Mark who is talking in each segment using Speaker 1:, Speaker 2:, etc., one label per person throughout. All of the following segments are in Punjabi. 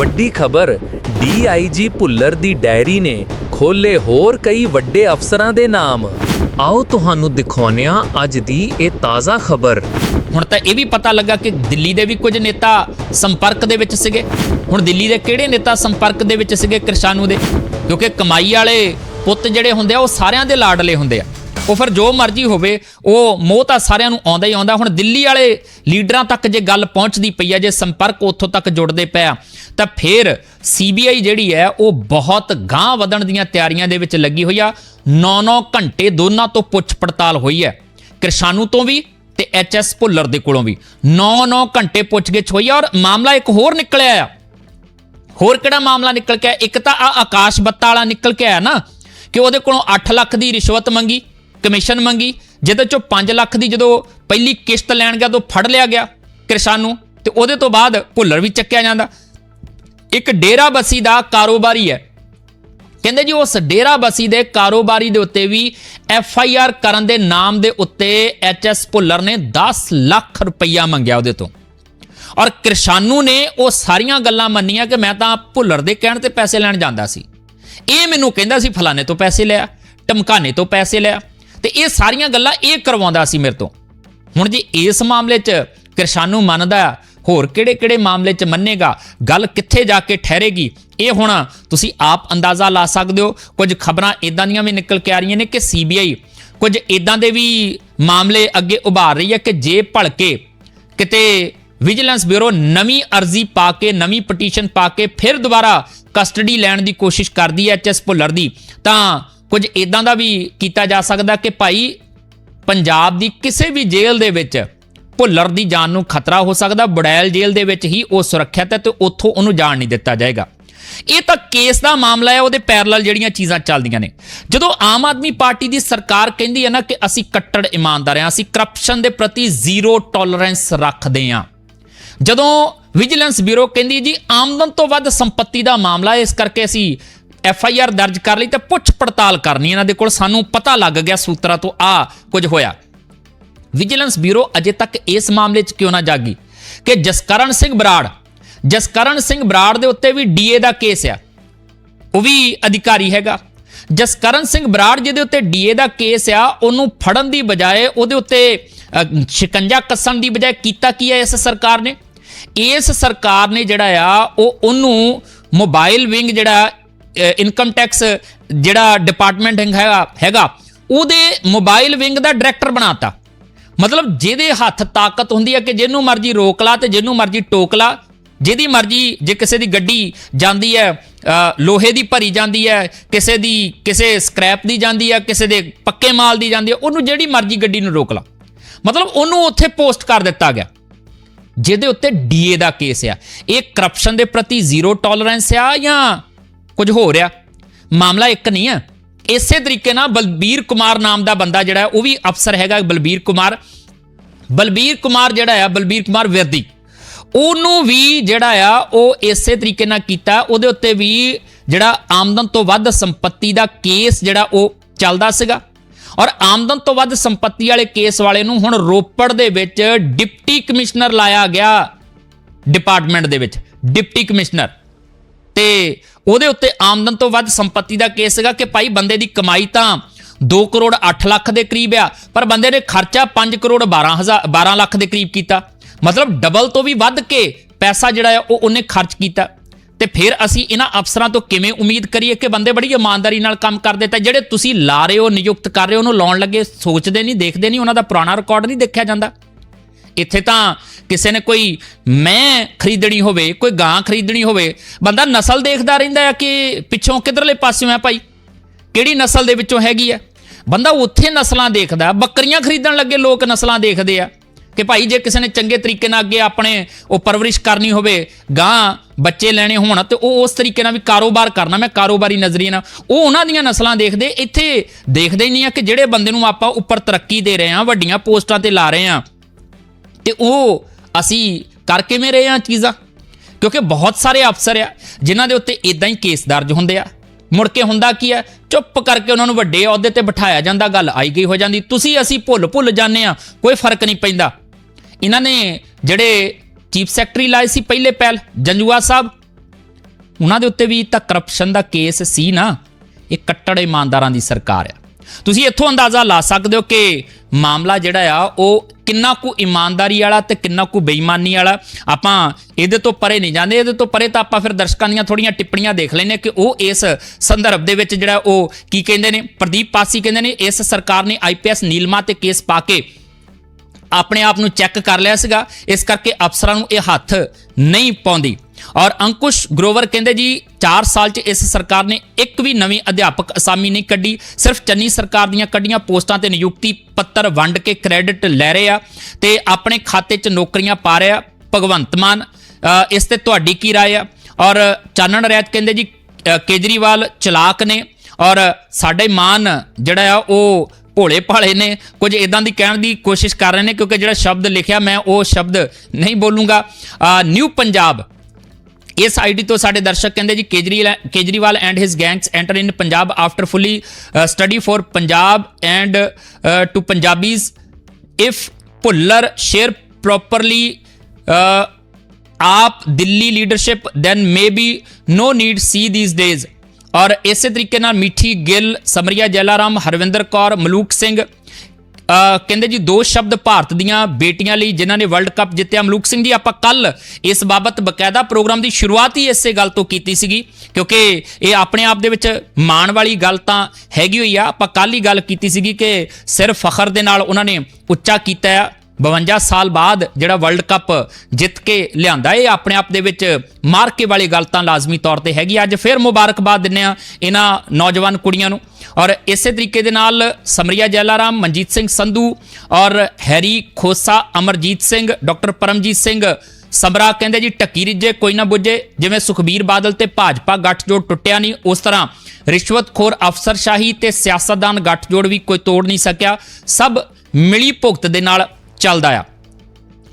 Speaker 1: ਵੱਡੀ ਖਬਰ ਡੀਆਈਜੀ ਭੁੱਲਰ ਦੀ ਡਾਇਰੀ ਨੇ ਖੋਲੇ ਹੋਰ ਕਈ ਵੱਡੇ ਅਫਸਰਾਂ ਦੇ ਨਾਮ। ਆਓ ਤੁਹਾਨੂੰ ਦਿਖਾਉਂਦੇ ਹਾਂ ਅੱਜ ਦੀ ਇਹ ਤਾਜ਼ਾ ਖਬਰ।
Speaker 2: ਹੁਣ ਤਾਂ ਇਹ ਵੀ ਪਤਾ ਲੱਗਾ ਕਿ ਦਿੱਲੀ ਦੇ ਵੀ ਕੁਝ ਨੇਤਾ ਸੰਪਰਕ ਦੇ ਵਿੱਚ ਸੀਗੇ। ਹੁਣ ਦਿੱਲੀ ਦੇ ਕਿਹੜੇ ਨੇਤਾ ਸੰਪਰਕ ਦੇ ਵਿੱਚ ਸੀਗੇ ਕਿਰਸ਼ਾਨੂ ਦੇ? ਕਿਉਂਕਿ ਕਮਾਈ ਵਾਲੇ ਪੁੱਤ ਜਿਹੜੇ ਹੁੰਦੇ ਆ, ਉਹ ਸਾਰਿਆਂ ਦੇ ਲਾਡਲੇ ਹੁੰਦੇ ਆ। ਉਹ ਫਿਰ ਜੋ ਮਰਜ਼ੀ ਹੋਵੇ, ਉਹ ਮੋਹ ਤਾਂ ਸਾਰਿਆਂ ਨੂੰ ਆਉਂਦਾ ਹੀ ਆਉਂਦਾ। ਹੁਣ ਦਿੱਲੀ ਵਾਲੇ ਲੀਡਰਾਂ ਤੱਕ ਜੇ ਗੱਲ ਪਹੁੰਚਦੀ ਪਈ ਆ, ਜੇ ਸੰਪਰਕ ਉੱਥੋਂ ਤੱਕ ਜੁੜਦੇ ਪਿਆ ਤਾਂ ਫਿਰ ਸੀਬੀਆਈ ਜਿਹੜੀ ਹੈ ਉਹ ਬਹੁਤ ਗਾਂਹ ਵਧਣ ਦੀਆਂ ਤਿਆਰੀਆਂ ਦੇ ਵਿੱਚ ਲੱਗੀ ਹੋਈ ਆ। 9-9 ਘੰਟੇ ਦੋਨਾਂ ਤੋਂ ਪੁੱਛ ਪੜਤਾਲ ਹੋਈ ਹੈ। ਕਿਰਸ਼ਾਨੂ ਤੋਂ ਵੀ ਤੇ ਐਚਐਸ ਭੁੱਲਰ ਦੇ ਕੋਲੋਂ ਵੀ। 9-9 ਘੰਟੇ ਪੁੱਛਗਿੱਛ ਹੋਈ ਆ ਔਰ ਮਾਮਲਾ ਇੱਕ ਹੋਰ ਨਿਕਲਿਆ ਆ। ਹੋਰ ਕਿਹੜਾ ਮਾਮਲਾ ਨਿਕਲ ਕੇ ਆਇਆ? ਇੱਕ ਤਾਂ ਆ ਆਕਾਸ਼ ਬੱਤਾ ਵਾਲਾ ਨਿਕਲ ਕੇ ਆਇਆ ਨਾ ਕਿ ਉਹਦੇ ਕੋਲੋਂ 8 ਲੱਖ ਦੀ ਰਿਸ਼ਵਤ ਮੰਗੀ, ਕਮਿਸ਼ਨ ਮੰਗੀ, ਜਿਹਦੇ ਚੋਂ 5 ਲੱਖ ਦੀ ਜਦੋਂ ਪਹਿਲੀ ਕਿਸ਼ਤ ਲੈਣ ਗਿਆ ਤਾਂ ਫੜ ਲਿਆ ਗਿਆ ਕਿਰਸ਼ਾਨੂ ਤੇ ਉਹਦੇ ਤੋਂ ਬਾਅਦ ਭੁੱਲਰ ਵੀ ਚੱਕਿਆ ਜਾਂਦਾ। ਇੱਕ ਡੇਰਾਬੱਸੀ ਦਾ ਕਾਰੋਬਾਰੀ ਹੈ। ਕਹਿੰਦੇ ਜੀ, ਉਸ ਡੇਰਾਬਸੀ ਦੇ ਕਾਰੋਬਾਰੀ ਦੇ ਉੱਤੇ ਵੀ ਐਫ ਆਈ ਆਰ ਕਰਨ ਦੇ ਨਾਮ ਦੇ ਉੱਤੇ ਐਚ ਐਸ ਭੁੱਲਰ ਨੇ 10 ਲੱਖ ਰੁਪਈਆ ਮੰਗਿਆ ਉਹਦੇ ਤੋਂ। ਔਰ ਕਿਰਸ਼ਾਨੂ ਨੇ ਉਹ ਸਾਰੀਆਂ ਗੱਲਾਂ ਮੰਨੀਆਂ ਕਿ ਮੈਂ ਤਾਂ ਭੁੱਲਰ ਦੇ ਕਹਿਣ ਤੇ ਪੈਸੇ ਲੈਣ ਜਾਂਦਾ ਸੀ। ਇਹ ਮੈਨੂੰ ਕਹਿੰਦਾ ਸੀ, ਫਲਾਣੇ ਤੋਂ ਪੈਸੇ ਲਿਆ, ਟਮਕਾਨੇ ਤੋਂ ਪੈਸੇ ਲਿਆ, ਤੇ ਇਹ ਸਾਰੀਆਂ ਗੱਲਾਂ ਇਹ ਕਰਵਾਉਂਦਾ ਸੀ ਮੇਰੇ ਤੋਂ। ਹੁਣ ਜੇ, ਇਸ ਮਾਮਲੇ 'ਚ ਕਿਰਸ਼ਾਨੂ ਮੰਨਦਾ ਹੋਰ ਕਿਹੜੇ-ਕਿਹੜੇ ਮਾਮਲੇ 'ਚ ਮੰਨੇਗਾ, ਗੱਲ ਕਿੱਥੇ ਜਾ ਕੇ ਠਹਿਰੇਗੀ, ਇਹ ਹੁਣ ਤੁਸੀਂ ਆਪ ਅੰਦਾਜ਼ਾ ਲਾ ਸਕਦੇ ਹੋ। ਕੁਝ ਖਬਰਾਂ ਇਦਾਂ ਦੀਆਂ ਵੀ ਨਿਕਲ ਕੇ ਆ ਰਹੀਆਂ ਨੇ ਕਿ ਸੀਬੀਆਈ ਕੁਝ ਇਦਾਂ ਦੇ ਵੀ ਮਾਮਲੇ ਅੱਗੇ ਉਭਾਰ ਰਹੀ ਹੈ ਕਿ ਜੇ ਭਲਕੇ ਕਿਤੇ ਵਿਜੀਲੈਂਸ ਬਿਊਰੋ ਨਵੀਂ ਅਰਜ਼ੀ ਪਾ ਕੇ, ਨਵੀਂ ਪਟੀਸ਼ਨ ਪਾ ਕੇ ਫਿਰ ਦੁਬਾਰਾ ਕਸਟਡੀ ਲੈਣ ਦੀ ਕੋਸ਼ਿਸ਼ ਕਰਦੀ ਹੈ ਐਚਐਸ ਭੁੱਲਰ ਦੀ, ਤਾਂ ਕੁਝ ਇਦਾਂ ਦਾ ਵੀ ਕੀਤਾ ਜਾ ਸਕਦਾ ਕਿ ਭਾਈ ਪੰਜਾਬ ਦੀ ਕਿਸੇ ਵੀ ਜੇਲ੍ਹ ਦੇ ਵਿੱਚ ਭੁੱਲਰ ਦੀ ਜਾਨ ਨੂੰ ਖਤਰਾ ਹੋ ਸਕਦਾ, ਬੜੈਲ ਜੇਲ੍ਹ ਦੇ ਵਿੱਚ ਹੀ ਉਹ ਸੁਰੱਖਿਅਤ ਹੈ ਤੇ ਉੱਥੋਂ ਉਹਨੂੰ ਜਾਣ ਨਹੀਂ ਦਿੱਤਾ ਜਾਏਗਾ। ਇਹ ਤਾਂ ਕੇਸ ਦਾ ਮਾਮਲਾ ਹੈ, ਉਹਦੇ ਪੈਰਲਲ ਜਿਹੜੀਆਂ ਚੀਜ਼ਾਂ ਚੱਲਦੀਆਂ ਨੇ। ਜਦੋਂ ਆਮ ਆਦਮੀ ਪਾਰਟੀ ਦੀ ਸਰਕਾਰ ਕਹਿੰਦੀ ਹੈ ਨਾ ਕਿ ਅਸੀਂ ਕੱਟੜ ਇਮਾਨਦਾਰ ਹਾਂ, ਅਸੀਂ ਕਰਪਸ਼ਨ ਦੇ ਪ੍ਰਤੀ ਜ਼ੀਰੋ ਟੋਲਰੈਂਸ ਰੱਖਦੇ ਹਾਂ। ਜਦੋਂ ਵਿਜੀਲੈਂਸ ਬਿਊਰੋ ਕਹਿੰਦੀ ਜੀ, ਆਮਦਨ ਤੋਂ ਵੱਧ ਸੰਪਤੀ ਦਾ ਮਾਮਲਾ ਹੈ, ਇਸ ਕਰਕੇ ਅਸੀਂ ਐਫ ਆਈ ਆਰ ਦਰਜ ਕਰ ਲਈ ਤੇ ਪੁੱਛ ਪੜਤਾਲ ਕਰਨੀ ਇਹਨਾਂ ਦੇ ਕੋਲ ਸਾਨੂੰ ਪਤਾ ਲੱਗ ਗਿਆ ਸੂਤਰਾਂ ਤੋਂ ਆ ਕੁਝ ਹੋਇਆ। ਵਿਜੀਲੈਂਸ ਬਿਊਰੋ ਅਜੇ ਤੱਕ ਇਸ ਮਾਮਲੇ 'ਚ ਕਿਉਂ ਨਾ ਜਾਗੀ? ਕਿ ਜਸਕਰਨ ਸਿੰਘ ਬਰਾੜ, ਜਸਕਰਨ ਸਿੰਘ ਬਰਾੜ ਦੇ ਉੱਤੇ ਵੀ ਡੀਏ ਦਾ ਕੇਸ ਆ। ਉਹ ਵੀ ਅਧਿਕਾਰੀ ਹੈਗਾ। ਜਸਕਰਨ ਸਿੰਘ ਬਰਾੜ ਜਿਹਦੇ ਉੱਤੇ ਡੀਏ ਦਾ ਕੇਸ ਆ, ਉਹਨੂੰ ਫੜਨ ਦੀ ਬਜਾਏ ਉਹਦੇ ਉੱਤੇ ਸ਼ਿਕੰਜਾ ਕੱਸਣ ਦੀ ਬਜਾਏ ਕੀਤਾ ਕੀ ਹੈ ਇਸ ਸਰਕਾਰ ਨੇ? ਇਸ ਸਰਕਾਰ ਨੇ ਜਿਹੜਾ ਆ, ਉਹ ਉਹਨੂੰ ਮੋਬਾਈਲ ਵਿੰਗ ਜਿਹੜਾ ਇਨਕਮ ਟੈਕਸ ਜਿਹੜਾ ਡਿਪਾਰਟਮੈਂਟ ਹੈਗਾ ਹੈਗਾ, ਉਹਦੇ ਮੋਬਾਈਲ ਵਿੰਗ ਦਾ ਡਾਇਰੈਕਟਰ ਬਣਾਤਾ। ਮਤਲਬ ਜਿਹਦੇ ਹੱਥ ਤਾਕਤ ਹੁੰਦੀ ਹੈ ਕਿ ਜਿਹਨੂੰ ਮਰਜ਼ੀ ਰੋਕ ਲਾ ਤੇ ਜਿਹਨੂੰ ਮਰਜ਼ੀ ਟੋਕ ਲਾ, ਜਿਹਦੀ ਮਰਜ਼ੀ ਜੇ ਕਿਸੇ ਦੀ ਗੱਡੀ ਜਾਂਦੀ ਹੈ ਲੋਹੇ ਦੀ ਭਰੀ ਜਾਂਦੀ ਹੈ, ਕਿਸੇ ਦੀ, ਕਿਸੇ ਸਕ੍ਰੈਪ ਦੀ ਜਾਂਦੀ ਹੈ ਕਿਸੇ ਦੇ ਪੱਕੇ ਮਾਲ ਦੀ ਜਾਂਦੀ ਹੈ ਉਹਨੂੰ ਜਿਹੜੀ ਮਰਜ਼ੀ ਗੱਡੀ ਨੂੰ ਰੋਕ ਲਾ। ਮਤਲਬ ਉਹਨੂੰ ਉੱਥੇ ਪੋਸਟ ਕਰ ਦਿੱਤਾ ਗਿਆ। ਜਿਹਦੇ ਉੱਤੇ ਡੀਏ ਦਾ ਕੇਸ ਆ। ਇਹ ਕਰਪਸ਼ਨ ਦੇ ਪ੍ਰਤੀ ਜ਼ੀਰੋ ਟੋਲਰੈਂਸ ਆ ਜਾਂ ਕੁਝ ਹੋ ਰਿਹਾ ਮਾਮਲਾ ਇੱਕ ਨਹੀਂ ਆ। ਇਸੇ ਤਰੀਕੇ ਨਾਲ ਬਲਬੀਰ ਕੁਮਾਰ ਨਾਮ ਦਾ ਬੰਦਾ ਜਿਹੜਾ ਉਹ ਵੀ ਅਫਸਰ ਹੈਗਾ ਬਲਬੀਰ ਕੁਮਾਰ। ਬਲਬੀਰ ਕੁਮਾਰ ਜਿਹੜਾ ਆ, ਬਲਬੀਰ ਕੁਮਾਰ ਵਿਰਦੀ, ਉਹਨੂੰ ਵੀ ਜਿਹੜਾ ਆ, ਉਹ ਇਸੇ ਤਰੀਕੇ ਨਾਲ ਕੀਤਾ। ਉਹਦੇ ਉੱਤੇ ਵੀ ਜਿਹੜਾ ਆਮਦਨ ਤੋਂ ਵੱਧ ਸੰਪਤੀ ਦਾ ਕੇਸ ਜਿਹੜਾ, ਉਹ ਚੱਲਦਾ ਸੀਗਾ। ਔਰ ਆਮਦਨ ਤੋਂ ਵੱਧ ਸੰਪਤੀ ਵਾਲੇ ਕੇਸ ਵਾਲੇ ਨੂੰ ਹੁਣ ਰੋਪੜ ਦੇ ਵਿੱਚ ਡਿਪਟੀ ਕਮਿਸ਼ਨਰ ਲਾਇਆ ਗਿਆ। ਡਿਪਾਰਟਮੈਂਟ ਦੇ ਵਿੱਚ, ਡਿਪਟੀ ਕਮਿਸ਼ਨਰ। ਤੇ ਉਹਦੇ ਉੱਤੇ ਆਮਦਨ ਤੋਂ ਵੱਧ ਸੰਪਤੀ ਦਾ ਕੇਸ ਸੀਗਾ ਕਿ ਭਾਈ ਬੰਦੇ ਦੀ ਕਮਾਈ ਤਾਂ 2 ਕਰੋੜ 8 ਲੱਖ ਦੇ ਕਰੀਬ ਆ, ਪਰ ਬੰਦੇ ਨੇ ਖਰਚਾ 5 ਕਰੋੜ 12 ਹਜ਼ਾਰ 12 ਲੱਖ ਦੇ ਕਰੀਬ ਕੀਤਾ। ਮਤਲਬ ਡਬਲ ਤੋਂ ਵੀ ਵੱਧ ਕੇ ਪੈਸਾ ਜਿਹੜਾ ਆ, ਉਹ ਉਹਨੇ ਖਰਚ ਕੀਤਾ। ਤੇ ਫਿਰ ਅਸੀਂ ਇਹਨਾਂ ਅਫਸਰਾਂ ਤੋਂ ਕਿਵੇਂ ਉਮੀਦ ਕਰੀਏ ਕਿ ਬੰਦੇ ਬੜੀ ਇਮਾਨਦਾਰੀ ਨਾਲ ਕੰਮ ਕਰਦੇ ਤਾਂ ਜਿਹੜੇ ਤੁਸੀਂ ਲਾ ਰਹੇ ਹੋ, ਨਿਯੁਕਤ ਕਰ ਰਹੇ ਹੋ, ਉਹਨੂੰ ਲਾਉਣ ਲੱਗੇ, ਸੋਚਦੇ ਨਹੀਂ, ਦੇਖਦੇ ਨਹੀਂ, ਉਹਨਾਂ ਦਾ ਪੁਰਾਣਾ ਰਿਕਾਰਡ ਨਹੀਂ ਦੇਖਿਆ ਜਾਂਦਾ। ਇੱਥੇ ਤਾਂ ਕਿਸੇ ਨੇ ਕੋਈ ਮੈਂ ਖਰੀਦਣੀ ਹੋਵੇ, ਕੋਈ ਗਾਂ ਖਰੀਦਣੀ ਹੋਵੇ, ਬੰਦਾ ਨਸਲ ਦੇਖਦਾ ਰਹਿੰਦਾ ਹੈ ਕਿ ਪਿੱਛੋਂ ਕਿਧਰਲੇ ਪਾਸਿਓਂ ਹੈ ਭਾਈ? ਕਿਹੜੀ ਨਸਲ ਦੇ ਵਿੱਚੋਂ ਹੈਗੀ ਹੈ? ਬੰਦਾ ਉੱਥੇ ਨਸਲਾਂ ਦੇਖਦਾ, ਬੱਕਰੀਆਂ ਖਰੀਦਣ ਲੱਗੇ ਲੋਕ ਨਸਲਾਂ ਦੇਖਦੇ ਆ ਕਿ ਭਾਈ ਜੇ ਕਿਸੇ ਨੇ ਚੰਗੇ ਤਰੀਕੇ ਨਾਲ ਅੱਗੇ ਆਪਣੇ ਉਹ ਪਰਵਰਿਸ਼ ਕਰਨੀ ਹੋਵੇ, ਗਾਂ, ਬੱਚੇ ਲੈਣੇ ਹੋਣ, ਤੇ ਉਹ ਉਸ ਤਰੀਕੇ ਨਾਲ ਵੀ ਕਾਰੋਬਾਰ ਕਰਨਾ, ਮੈਂ ਕਾਰੋਬਾਰੀ ਨਜ਼ਰੀਏ ਨਾਲ, ਉਹ ਉਹਨਾਂ ਦੀਆਂ ਨਸਲਾਂ ਦੇਖਦੇ, ਇੱਥੇ ਦੇਖਦੇ ਹੀ ਨਹੀਂ ਆ ਕਿ ਜਿਹੜੇ ਬੰਦੇ ਨੂੰ ਆਪਾਂ ਉੱਪਰ ਤਰੱਕੀ ਦੇ ਰਹੇ ਆ ਵੱਡੀਆਂ ਪੋਸਟਾਂ ਤੇ ਲਾ ਰਹੇ ਆ ਤੇ ਉਹ ਅਸੀਂ ਕਰ ਕਿਵੇਂ ਰਹੇ ਆ ਚੀਜ਼ਾਂ। ਕਿਉਂਕਿ ਬਹੁਤ ਸਾਰੇ ਅਫਸਰ ਆ, ਜਿਨ੍ਹਾਂ ਦੇ ਉੱਤੇ ਇਦਾਂ ਹੀ ਕੇਸ ਦਰਜ ਹੁੰਦੇ ਆ। ਮੁੜ ਕੇ ਹੁੰਦਾ ਕੀ ਆ, ਚੁੱਪ ਕਰਕੇ ਉਹਨਾਂ ਨੂੰ ਵੱਡੇ ਅਹੁਦੇ ਤੇ ਬਿਠਾਇਆ ਜਾਂਦਾ, ਗੱਲ ਆਈ ਗਈ ਹੋ ਜਾਂਦੀ। ਤੁਸੀਂ ਅਸੀਂ ਭੁੱਲ ਭੁੱਲ ਜਾਂਦੇ ਆ ਕੋਈ ਫ਼ਰਕ ਨਹੀਂ ਪੈਂਦਾ। ਇਹਨਾਂ ਨੇ ਜਿਹੜੇ ਚੀਫ ਸੈਕਟਰੀ ਲਾਏ ਸੀ ਪਹਿਲੇ ਪਹਿਲ, ਜੰਜੂਆ ਸਾਹਿਬ, ਉਹਨਾਂ ਦੇ ਉੱਤੇ ਵੀ ਤਾਂ ਕਰਪਸ਼ਨ ਦਾ ਕੇਸ ਸੀ ਨਾ, ਇਹ ਕੱਟੜ ਇਮਾਨਦਾਰਾਂ ਦੀ ਸਰਕਾਰ ਆ। ਤੁਸੀਂ ਇੱਥੋਂ ਅੰਦਾਜ਼ਾ ਲਾ ਸਕਦੇ ਹੋ ਕਿ ਮਾਮਲਾ ਜਿਹੜਾ ਆ, ਉਹ ਕਿੰਨਾ ਕੁ ਇਮਾਨਦਾਰੀ ਵਾਲਾ ਤੇ ਕਿੰਨਾ ਕੁ ਬੇਈਮਾਨੀ ਵਾਲਾ। ਆਪਾਂ ਇਹਦੇ ਤੋਂ ਪਰੇ ਨਹੀਂ ਜਾਂਦੇ, ਇਹਦੇ ਤੋਂ ਪਰੇ ਤਾਂ ਆਪਾਂ ਫਿਰ ਦਰਸ਼ਕਾਂ ਦੀਆਂ ਥੋੜੀਆਂ ਟਿੱਪਣੀਆਂ ਦੇਖ ਲੈਨੇ ਕਿ ਉਹ ਇਸ ਸੰਦਰਭ ਦੇ ਵਿੱਚ ਜਿਹੜਾ ਉਹ ਕੀ ਕਹਿੰਦੇ ਨੇ, ਪ੍ਰਦੀਪ ਪਾਸੀ ਕਹਿੰਦੇ ਨੇ, ਇਸ ਸਰਕਾਰ ਨੇ ਆਈਪੀਐਸ ਨੀਲਮਾ ਤੇ ਕੇਸ ਪਾ ਕੇ ਆਪਣੇ ਆਪ ਨੂੰ ਚੈੱਕ ਕਰ ਲਿਆ ਸੀਗਾ। ਇਸ ਕਰਕੇ ਅਫਸਰਾਂ ਨੂੰ ਇਹ ਹੱਥ ਨਹੀਂ ਪਾਉਂਦੀ। ਔਰ ਅੰਕੁਸ਼ ਗਰੋਵਰ ਕਹਿੰਦੇ ਜੀ 4 ਸਾਲ 'ਚ ਇਸ ਸਰਕਾਰ ਨੇ ਇੱਕ ਵੀ ਨਵੀਂ ਅਧਿਆਪਕ ਅਸਾਮੀ ਨਹੀਂ ਕੱਢੀ। ਸਿਰਫ ਚੰਨੀ ਸਰਕਾਰ ਦੀਆਂ ਕੱਢੀਆਂ ਪੋਸਟਾਂ ਤੇ ਨਿਯੁਕਤੀ ਪੱਤਰ ਵੰਡ ਕੇ ਕ੍ਰੈਡਿਟ ਲੈ ਰਹੇ ਆ ਤੇ ਆਪਣੇ ਖਾਤੇ 'ਚ ਨੌਕਰੀਆਂ ਪਾ ਰਿਹਾ ਭਗਵੰਤ ਮਾਨ ਇਸ ਤੇ ਤੁਹਾਡੀ ਕੀ ਰਾਏ ਆ? ਔਰ ਚਾਨਣ ਰੈਤ ਕਹਿੰਦੇ ਜੀ ਕੇਜਰੀਵਾਲ ਚਲਾਕ ਨੇ ਔਰ ਸਾਡੇ ਮਾਨ ਜਿਹੜਾ ਆ, ਉਹ ਭੋਲੇ ਭਾਲੇ ਨੇ। ਕੁਝ ਇਦਾਂ ਦੀ ਕਹਿਣ ਦੀ ਕੋਸ਼ਿਸ਼ ਕਰ ਰਹੇ ਨੇ ਕਿਉਂਕਿ ਜਿਹੜਾ ਸ਼ਬਦ ਲਿਖਿਆ ਮੈਂ ਉਹ ਸ਼ਬਦ ਨਹੀਂ ਬੋਲੂੰਗਾ। ਨਿਊ ਪੰਜਾਬ ਇਸ ਆਈਡੀ ਤੋਂ ਸਾਡੇ ਦਰਸ਼ਕ ਕਹਿੰਦੇ ਜੀ Kejriwal Kejriwal and his gangs enter in Punjab after fully study for Punjab and to Punjabis if Bhullar share properly AAP Delhi leadership then maybe no need see these days ਔਰ ਇਸੇ ਤਰੀਕੇ ਨਾਲ ਮਿੱਠੀ ਗਿੱਲ, ਸਮਰੀਆ ਜੈਲਾਰਾਮ, ਹਰਵਿੰਦਰ ਕੌਰ, ਮਲੂਕ ਸਿੰਘ ਕਹਿੰਦੇ ਜੀ, ਦੋ ਸ਼ਬਦ ਭਾਰਤ ਦੀਆਂ ਬੇਟੀਆਂ ਲਈ ਜਿਨ੍ਹਾਂ ਨੇ ਵਰਲਡ ਕੱਪ ਜਿੱਤਿਆ ਮਲੂਕ ਸਿੰਘ ਜੀ, ਆਪਾਂ ਕੱਲ ਇਸ ਬਾਬਤ ਬਕਾਇਦਾ ਪ੍ਰੋਗਰਾਮ ਦੀ ਸ਼ੁਰੂਆਤ ਹੀ ਇਸੇ ਗੱਲ ਤੋਂ ਕੀਤੀ ਸੀਗੀ, ਕਿਉਂਕਿ ਇਹ ਆਪਣੇ ਆਪ ਦੇ ਵਿੱਚ ਮਾਣ ਵਾਲੀ ਗੱਲ ਤਾਂ ਹੈਗੀ ਹੋਈ ਆ। ਆਪਾਂ ਕੱਲ ਹੀ ਗੱਲ ਕੀਤੀ ਸੀਗੀ ਕਿ ਸਿਰਫ ਫਖਰ ਦੇ ਨਾਲ ਉਹਨਾਂ ਨੇ ਉੱਚਾ ਕੀਤਾ ਆ। 52 ਸਾਲ ਬਾਅਦ ਜਿਹੜਾ ਵਰਲਡ ਕੱਪ ਜਿੱਤ ਕੇ ਲਿਆਂਦਾ, ਇਹ ਆਪਣੇ ਆਪ ਦੇ ਵਿੱਚ ਮਾਰਕੇ ਵਾਲੀ ਗੱਲ ਤਾਂ ਲਾਜ਼ਮੀ ਤੌਰ ਤੇ ਹੈਗੀ ਅੱਜ ਫਿਰ ਮੁਬਾਰਕਬਾਦ ਦਿੰਨੇ ਆ ਇਹਨਾਂ ਨੌਜਵਾਨ ਕੁੜੀਆਂ ਨੂੰ। ਔਰ ਇਸੇ ਤਰੀਕੇ ਦੇ ਨਾਲ ਸਮਰੀਆ ਜੈਲਾਰਾਮ, ਮਨਜੀਤ ਸਿੰਘ ਸੰਧੂ ਔਰ ਹੈਰੀ ਖੋਸਾ, ਅਮਰਜੀਤ ਸਿੰਘ, ਡਾਕਟਰ ਪਰਮਜੀਤ ਸਿੰਘ ਸਮਰਾ ਕਹਿੰਦੇ ਜੀ ਟੱਕੀ ਰਿੱਜੇ ਕੋਈ ਨਾ ਬੁੱਝੇ। ਜਿਵੇਂ ਸੁਖਬੀਰ ਬਾਦਲ ਤੇ ਭਾਜਪਾ ਗੱਠਜੋੜ ਟੁੱਟਿਆ ਨਹੀਂ, ਉਸ ਤਰ੍ਹਾਂ ਰਿਸ਼ਵਤਖੋਰ ਅਫਸਰਸ਼ਾਹੀ ਤੇ ਸਿਆਸਤਦਾਨ ਗੱਠਜੋੜ ਵੀ ਕੋਈ ਤੋੜ ਨਹੀਂ ਸਕਿਆ। ਸਭ ਮਿਲੀ ਭੁਗਤ ਦੇ ਨਾਲ ਚੱਲਦਾ ਆ।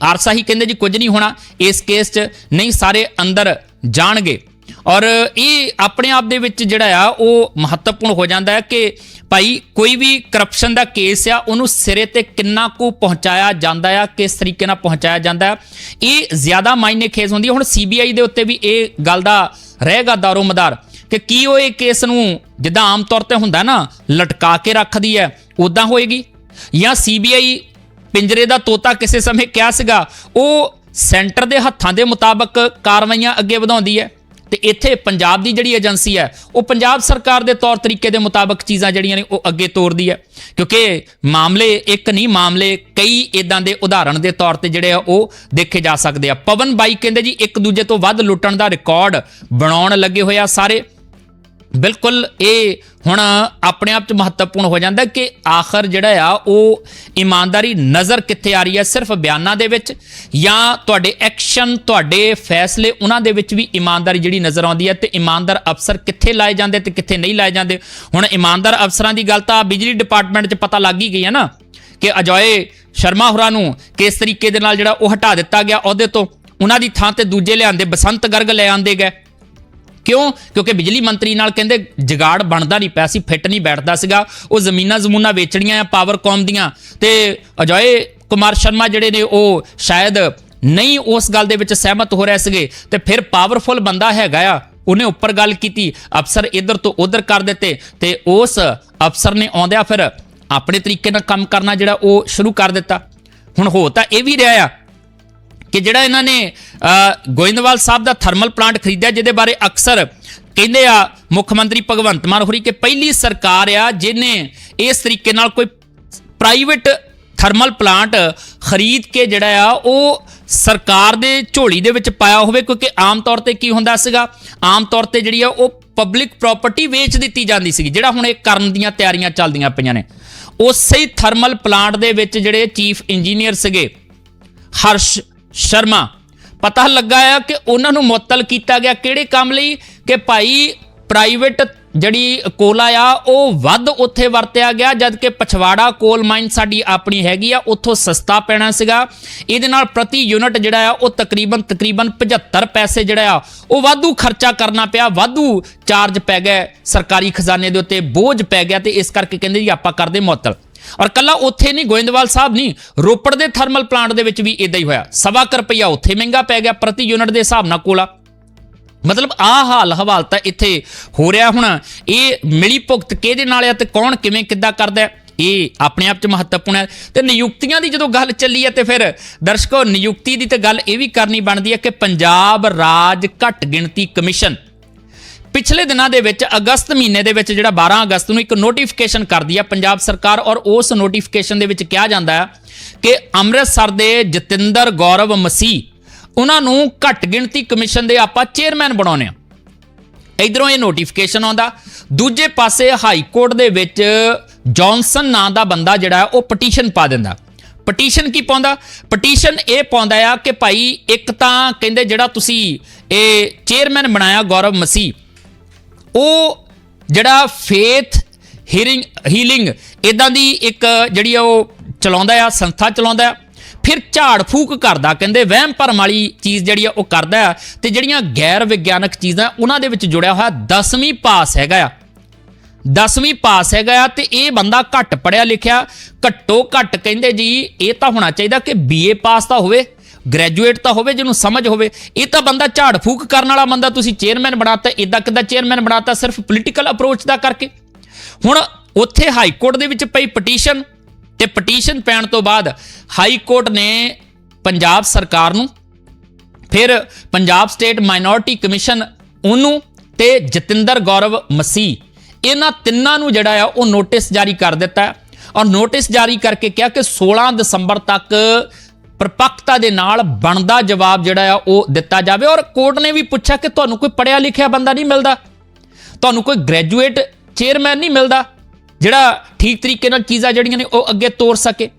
Speaker 2: ਆਰਸਾ ਹੀ ਕਹਿੰਦੇ ਜੀ, ਕੁਝ ਨਹੀਂ ਹੋਣਾ। ਇਸ ਕੇਸ 'ਚ ਨਹੀਂ, ਸਾਰੇ ਅੰਦਰ ਜਾਣਗੇ। ਔਰ ਇਹ ਆਪਣੇ ਆਪ ਦੇ ਵਿੱਚ ਜਿਹੜਾ ਆ, ਉਹ ਮਹੱਤਵਪੂਰਨ ਹੋ ਜਾਂਦਾ ਹੈ ਕਿ ਭਾਈ, ਕੋਈ ਵੀ ਕਰਪਸ਼ਨ ਦਾ ਕੇਸ ਆ, ਉਹਨੂੰ ਸਿਰੇ ਤੇ ਕਿੰਨਾ ਕੁ ਪਹੁੰਚਾਇਆ ਜਾਂਦਾ ਆ, ਕਿਸ ਤਰੀਕੇ ਨਾਲ ਪਹੁੰਚਾਇਆ ਜਾਂਦਾ ਆ। ਇਹ ਜ਼ਿਆਦਾ ਮਾਇਨੇ ਖੇਸ ਹੁੰਦੀ ਹੈ ਹੁਣ ਸੀਬੀਆਈ ਦੇ ਉੱਤੇ ਵੀ ਇਹ ਗੱਲ ਦਾ ਰਹੇਗਾ ਦਾਰੋ ਮਦਾਰ ਕਿ ਕੀ ਉਹ ਇਹ ਕੇਸ ਨੂੰ ਜਿੱਦਾਂ ਆਮ ਤੌਰ ਤੇ ਹੁੰਦਾ ਨਾ, ਲਟਕਾ ਕੇ ਰੱਖਦੀ ਹੈ ਉਦਾਂ ਹੋਏਗੀ? ਜਾਂ ਸੀਬੀਆਈ ਪਿੰਜਰੇ ਦਾ ਤੋਤਾ ਕਿਸੇ ਸਮੇਂ ਕਿਹਾ ਸੀਗਾ, ਉਹ ਸੈਂਟਰ ਦੇ ਹੱਥਾਂ ਦੇ ਮੁਤਾਬਕ ਕਾਰਵਾਈਆਂ ਅੱਗੇ ਵਧਾਉਂਦੀ ਹੈ ਤੇ ਇੱਥੇ ਪੰਜਾਬ ਦੀ ਜਿਹੜੀ ਏਜੰਸੀ ਹੈ, ਉਹ ਪੰਜਾਬ ਸਰਕਾਰ ਦੇ ਤੌਰ ਤਰੀਕੇ ਦੇ ਮੁਤਾਬਕ ਚੀਜ਼ਾਂ ਜਿਹੜੀਆਂ ਨੇ, ਉਹ ਅੱਗੇ ਤੋਰਦੀ ਹੈ। ਕਿਉਂਕਿ ਮਾਮਲੇ ਇੱਕ ਨਹੀਂ, ਮਾਮਲੇ ਕਈ ਇਦਾਂ ਦੇ ਉਦਾਹਰਣ ਦੇ ਤੌਰ ਤੇ ਜਿਹੜੇ ਆ, ਉਹ ਦੇਖੇ ਜਾ ਸਕਦੇ ਆ। ਪਵਨ ਬਾਈ ਕਹਿੰਦੇ ਜੀ, ਇੱਕ ਦੂਜੇ ਤੋਂ ਵੱਧ ਲੁੱਟਣ ਦਾ ਰਿਕਾਰਡ ਬਣਾਉਣ ਲੱਗੇ ਹੋਇਆ ਸਾਰੇ। ਬਿਲਕੁਲ ਇਹ ਹੁਣ ਆਪਣੇ ਆਪ ਚ ਮਹੱਤਵਪੂਰਨ ਹੋ ਜਾਂਦਾ ਕਿ ਆਖਰ ਜਿਹੜਾ ਆ, ਉਹ ਇਮਾਨਦਾਰੀ ਨਜ਼ਰ ਕਿੱਥੇ ਆ ਰਹੀ ਹੈ? ਸਿਰਫ ਬਿਆਨਾਂ ਦੇ ਵਿੱਚ ਜਾਂ ਤੁਹਾਡੇ ਐਕਸ਼ਨ ਤੁਹਾਡੇ ਫੈਸਲੇ, ਉਹਨਾਂ ਦੇ ਵਿੱਚ ਵੀ ਇਮਾਨਦਾਰੀ ਜਿਹੜੀ ਨਜ਼ਰ ਆਉਂਦੀ ਹੈ ਤੇ ਇਮਾਨਦਾਰ ਅਫਸਰ ਕਿੱਥੇ ਲਾਏ ਜਾਂਦੇ ਤੇ ਕਿੱਥੇ ਨਹੀਂ ਲਾਏ ਜਾਂਦੇ? ਹੁਣ ਇਮਾਨਦਾਰ ਅਫਸਰਾਂ ਦੀ ਗੱਲ ਤਾਂ ਬਿਜਲੀ ਡਿਪਾਰਟਮੈਂਟ 'ਚ ਪਤਾ ਲੱਗ ਹੀ ਗਈ ਹੈ ਨਾ ਕਿ ਅਜੋਏ ਸ਼ਰਮਾ ਹੋਰਾਂ ਨੂੰ ਕਿਸ ਤਰੀਕੇ ਦੇ ਨਾਲ ਜਿਹੜਾ ਉਹ ਹਟਾ ਦਿੱਤਾ ਗਿਆ ਅਹੁਦੇ ਤੋਂ। ਉਹਨਾਂ ਦੀ ਥਾਂ ਤੇ ਦੂਜੇ ਲਿਆਂਦੇ, ਬਸੰਤ ਗਰਗ ਲੈ ਆਂਦੇ ਗਏ। ਕਿਉਂ? ਕਿਉਂਕਿ ਬਿਜਲੀ ਮੰਤਰੀ ਨਾਲ ਕਹਿੰਦੇ ਜਗਾੜ ਬਣਦਾ ਨਹੀਂ ਪਿਆ ਸੀ, ਫਿੱਟ ਨਹੀਂ ਬੈਠਦਾ ਸੀਗਾ। ਉਹ ਜ਼ਮੀਨਾਂ ਜ਼ਮੂਨਾਂ ਵੇਚਣੀਆਂ ਆ ਪਾਵਰਕੌਮ ਦੀਆਂ। ਤੇ ਅਜੋਏ ਕੁਮਾਰ ਸ਼ਰਮਾ ਜਿਹੜੇ ਨੇ, ਉਹ ਸ਼ਾਇਦ ਨਹੀਂ ਉਸ ਗੱਲ ਦੇ ਵਿੱਚ ਸਹਿਮਤ ਹੋ ਰਹੇ ਸੀਗੇ। ਤੇ ਫਿਰ ਪਾਵਰਫੁਲ ਬੰਦਾ ਹੈਗਾ ਆ, ਉਹਨੇ ਉੱਪਰ ਗੱਲ ਕੀਤੀ, ਅਫਸਰ ਇੱਧਰ ਤੋਂ ਉੱਧਰ ਕਰ ਦਿੱਤੇ। ਤੇ ਉਸ ਅਫਸਰ ਨੇ ਆਉਂਦਿਆਂ ਫਿਰ ਆਪਣੇ ਤਰੀਕੇ ਨਾਲ ਕੰਮ ਕਰਨਾ ਜਿਹੜਾ ਉਹ ਸ਼ੁਰੂ ਕਰ ਦਿੱਤਾ। ਹੁਣ ਹੋ ਤਾਂ ਇਹ ਵੀ ਰਿਹਾ ਆ ਕਿ ਜਿਹੜਾ ਇਹਨਾਂ ਨੇ ਗੋਇੰਦਵਾਲ ਸਾਹਿਬ ਦਾ ਥਰਮਲ ਪਲਾਂਟ ਖਰੀਦਿਆ, ਜਿਹਦੇ ਬਾਰੇ ਅਕਸਰ ਕਹਿੰਦੇ ਆ ਮੁੱਖ ਮੰਤਰੀ ਭਗਵੰਤ ਮਾਨ ਹੋਰੀ ਕਿ ਪਹਿਲੀ ਸਰਕਾਰ ਆ ਜਿਹਨੇ ਇਸ ਤਰੀਕੇ ਨਾਲ ਕੋਈ ਪ੍ਰਾਈਵੇਟ ਥਰਮਲ ਪਲਾਂਟ ਖਰੀਦ ਕੇ ਜਿਹੜਾ ਆ, ਉਹ ਸਰਕਾਰ ਦੇ ਝੋਲੀ ਦੇ ਵਿੱਚ ਪਾਇਆ ਹੋਵੇ, ਕਿਉਂਕਿ ਆਮ ਤੌਰ ਤੇ ਕੀ ਹੁੰਦਾ ਸੀਗਾ? ਆਮ ਤੌਰ ਤੇ ਜਿਹੜੀ ਆ, ਉਹ ਪਬਲਿਕ ਪ੍ਰਾਪਰਟੀ ਵੇਚ ਦਿੱਤੀ ਜਾਂਦੀ ਸੀਗੀ, ਜਿਹੜਾ ਹੁਣ ਇਹ ਕਰਨ ਦੀਆਂ ਤਿਆਰੀਆਂ ਚੱਲਦੀਆਂ ਪਈਆਂ ਨੇ। ਉਸੇ ਹੀ ਥਰਮਲ ਪਲਾਂਟ ਦੇ ਵਿੱਚ ਜਿਹੜੇ ਚੀਫ ਇੰਜੀਨੀਅਰ ਸੀਗੇ, ਹਰਸ਼ ਸ਼ਰਮਾ। ਪਤਾ ਲੱਗਾ ਆ ਕਿ ਉਹਨਾਂ ਨੂੰ ਮੁਅੱਤਲ ਕੀਤਾ ਗਿਆ। ਕਿਹੜੇ ਕੰਮ ਲਈ? ਕਿ ਭਾਈ ਪ੍ਰਾਈਵੇਟ ਜਿਹੜੀ ਕੋਲਾ ਆ ਉਹ ਵੱਧ ਉੱਥੇ ਵਰਤਿਆ ਗਿਆ ਜਦ ਕਿ ਪਛਵਾੜਾ ਕੋਲ ਮਾਈਨ ਸਾਡੀ ਆਪਣੀ ਹੈਗੀ ਆ, ਉੱਥੋਂ ਸਸਤਾ ਪੈਣਾ ਸੀਗਾ। ਇਹਦੇ ਨਾਲ ਪ੍ਰਤੀ ਯੂਨਿਟ ਜਿਹੜਾ ਆ, ਉਹ ਤਕਰੀਬਨ ਤਕਰੀਬਨ 75 ਪੈਸੇ ਜਿਹੜਾ ਆ, ਉਹ ਵਾਧੂ ਖਰਚਾ ਕਰਨਾ ਪਿਆ। ਵਾਧੂ ਚਾਰਜ ਪੈ ਗਿਆ ਸਰਕਾਰੀ ਖਜ਼ਾਨੇ ਦੇ ਉੱਤੇ ਬੋਝ ਪੈ ਗਿਆ ਤੇ ਇਸ ਕਰਕੇ ਕਹਿੰਦੇ ਜੀ ਆਪਾਂ ਕਰਦੇ ਮੁਅੱਤਲ। ਔਰ ਕੱਲਾ ਉੱਥੇ ਨਹੀਂ ਗੋਇੰਦਵਾਲ ਸਾਹਿਬ ਨਹੀਂ ਰੋਪੜ ਦੇ ਥਰਮਲ ਪਲਾਂਟ ਦੇ ਵਿੱਚ ਵੀ ਇਦਾਂ ਹੀ ਹੋਇਆ। ਸਵਾ ਕੁ ਰੁਪਈਆ ਉੱਥੇ ਮਹਿੰਗਾ ਪੈ ਗਿਆ ਪ੍ਰਤੀ ਯੂਨਿਟ ਦੇ ਹਿਸਾਬ ਨਾਲ ਕੋਲਾ। ਮਤਲਬ ਆਹ ਹਾਲ ਹਵਾਲ ਤਾਂ ਇੱਥੇ ਹੋ ਰਿਹਾ ਹੁਣ। ਇਹ ਮਿਲੀ ਭੁਗਤ ਕਿਹਦੇ ਨਾਲ ਆ ਤੇ ਕੌਣ ਕਿਵੇਂ ਕਿੱਦਾਂ ਕਰਦਾ ਹੈ, ਇਹ ਆਪਣੇ ਆਪ 'ਚ ਮਹੱਤਵਪੂਰਨ ਹੈ। ਤੇ ਨਿਯੁਕਤੀਆਂ ਦੀ ਜਦੋਂ ਗੱਲ ਚੱਲੀ ਹੈ ਤੇ ਫਿਰ ਦਰਸ਼ਕੋ ਨਿਯੁਕਤੀ ਦੀ ਤੇ ਗੱਲ ਇਹ ਵੀ ਕਰਨੀ ਬਣਦੀ ਹੈ ਕਿ ਪੰਜਾਬ ਰਾਜ ਘੱਟ ਗਿਣਤੀ ਕਮਿਸ਼ਨ ਪਿਛਲੇ ਦਿਨਾਂ ਦੇ ਵਿੱਚ ਅਗਸਤ ਮਹੀਨੇ ਦੇ ਵਿੱਚ ਜਿਹੜਾ 12 ਅਗਸਤ ਨੂੰ ਇੱਕ ਨੋਟੀਫਿਕੇਸ਼ਨ ਕਰਦੀ ਹੈ ਪੰਜਾਬ ਸਰਕਾਰ ਔਰ ਉਸ ਨੋਟੀਫਿਕੇਸ਼ਨ ਦੇ ਵਿੱਚ ਕਿਹਾ ਜਾਂਦਾ ਹੈ ਕਿ ਅੰਮ੍ਰਿਤਸਰ ਦੇ ਜਤਿੰਦਰ ਗੌਰਵ ਮਸੀਹ, ਉਹਨਾਂ ਨੂੰ ਘੱਟ ਗਿਣਤੀ ਕਮਿਸ਼ਨ ਦੇ ਆਪਾਂ ਚੇਅਰਮੈਨ ਬਣਾਉਣੇ ਆ ਇਧਰੋਂ ਇਹ ਨੋਟੀਫਿਕੇਸ਼ਨ ਆਉਂਦਾ। ਦੂਜੇ ਪਾਸੇ ਹਾਈ ਕੋਰਟ ਦੇ ਵਿੱਚ ਜੌਨਸਨ ਨਾਂ ਦਾ ਬੰਦਾ ਜਿਹੜਾ ਉਹ ਪਟੀਸ਼ਨ ਪਾ ਦਿੰਦਾ। ਪਟੀਸ਼ਨ ਕੀ ਪਾਉਂਦਾ? ਪਟੀਸ਼ਨ ਇਹ ਪਾਉਂਦਾ ਆ ਕਿ ਭਾਈ ਇੱਕ ਤਾਂ ਕਹਿੰਦੇ ਜਿਹੜਾ ਤੁਸੀਂ ਇਹ ਚੇਅਰਮੈਨ ਬਣਾਇਆ ਗੌਰਵ ਮਸੀਹ ਉਹ ਜਿਹੜਾ ਫੇਥ ਹੀਰਿੰਗ ਹੀਲਿੰਗ ਇਦਾਂ ਦੀ ਇੱਕ ਜਿਹੜੀ ਆ ਉਹ ਚਲਾਉਂਦਾ ਆ, ਸੰਸਥਾ ਚਲਾਉਂਦਾ ਫਿਰ ਝਾੜ ਫੂਕ ਕਰਦਾ, ਕਹਿੰਦੇ ਵਹਿਮ ਭਰਮ ਵਾਲੀ ਚੀਜ਼ ਜਿਹੜੀ ਆ ਉਹ ਕਰਦਾ ਆ, ਤੇ ਜਿਹੜੀਆਂ ਗੈਰ ਵਿਗਿਆਨਕ ਚੀਜ਼ਾਂ ਉਹਨਾਂ ਦੇ ਵਿੱਚ ਜੁੜਿਆ ਹੋਇਆ 10ਵੀਂ ਪਾਸ ਹੈਗਾ ਆ। 10ਵੀਂ ਪਾਸ ਹੈਗਾ ਆ ਤੇ ਇਹ ਬੰਦਾ ਘੱਟ ਪੜਿਆ ਲਿਖਿਆ, ਘੱਟੋ ਘੱਟ ਕਹਿੰਦੇ ਜੀ ਇਹ ਤਾਂ ਹੋਣਾ ਚਾਹੀਦਾ ਕਿ ਬੀਏ ਪਾਸ ਤਾਂ ਹੋਵੇ। ਗ੍ਰੈਜੂਏਟ ਤਾਂ ਹੋਵੇ, ਜਿਹਨੂੰ ਸਮਝ ਹੋਵੇ, ਇਹ ਤਾਂ ਬੰਦਾ ਝਾੜ ਫੂਕ ਕਰਨ ਵਾਲਾ ਬੰਦਾ ਤੁਸੀਂ ਚੇਅਰਮੈਨ ਬਣਾਤਾ ਇਦਾਂ ਕਿੱਦਾਂ ਚੇਅਰਮੈਨ ਬਣਾਤਾ, ਸਿਰਫ ਪੋਲੀਟੀਕਲ ਅਪਰੋਚ ਦਾ ਕਰਕੇ। ਹੁਣ ਉੱਥੇ ਹਾਈ ਕੋਰਟ ਦੇ ਵਿੱਚ ਪਈ ਪਟੀਸ਼ਨ ਤੇ ਪਟੀਸ਼ਨ ਪੈਣ ਤੋਂ ਬਾਅਦ ਹਾਈ ਕੋਰਟ ਨੇ ਪੰਜਾਬ ਸਰਕਾਰ ਨੂੰ, ਫਿਰ ਪੰਜਾਬ ਸਟੇਟ ਮਾਈਨੋਰਟੀ ਕਮਿਸ਼ਨ ਉਹਨੂੰ ਤੇ ਜਤਿੰਦਰ ਗੌਰਵ ਮਸੀਹ, ਇਹਨਾਂ ਤਿੰਨਾਂ ਨੂੰ ਜਿਹੜਾ ਆ ਉਹ ਨੋਟਿਸ ਜਾਰੀ ਕਰ ਦਿੱਤਾ। ਔਰ ਨੋਟਿਸ ਜਾਰੀ ਕਰਕੇ ਕਿਹਾ ਕਿ 16 ਦਸੰਬਰ ਤੱਕ ਪ੍ਰਪੱਕਤਾ ਦੇ ਨਾਲ ਬਣਦਾ ਜਵਾਬ ਜਿਹੜਾ ਆ ਉਹ ਦਿੱਤਾ ਜਾਵੇ। ਔਰ ਕੋਰਟ ਨੇ ਵੀ ਪੁੱਛਿਆ ਕਿ ਤੁਹਾਨੂੰ ਕੋਈ ਪੜਿਆ ਲਿਖਿਆ ਬੰਦਾ ਨਹੀਂ ਮਿਲਦਾ। ਤੁਹਾਨੂੰ ਕੋਈ ਗ੍ਰੈਜੂਏਟ ਚੇਅਰਮੈਨ ਨਹੀਂ ਮਿਲਦਾ। ਜਿਹੜਾ ਠੀਕ ਤਰੀਕੇ ਨਾਲ ਚੀਜ਼ਾਂ ਜਿਹੜੀਆਂ ਨੇ ਉਹ ਅੱਗੇ ਤੋਰ ਸਕੇ।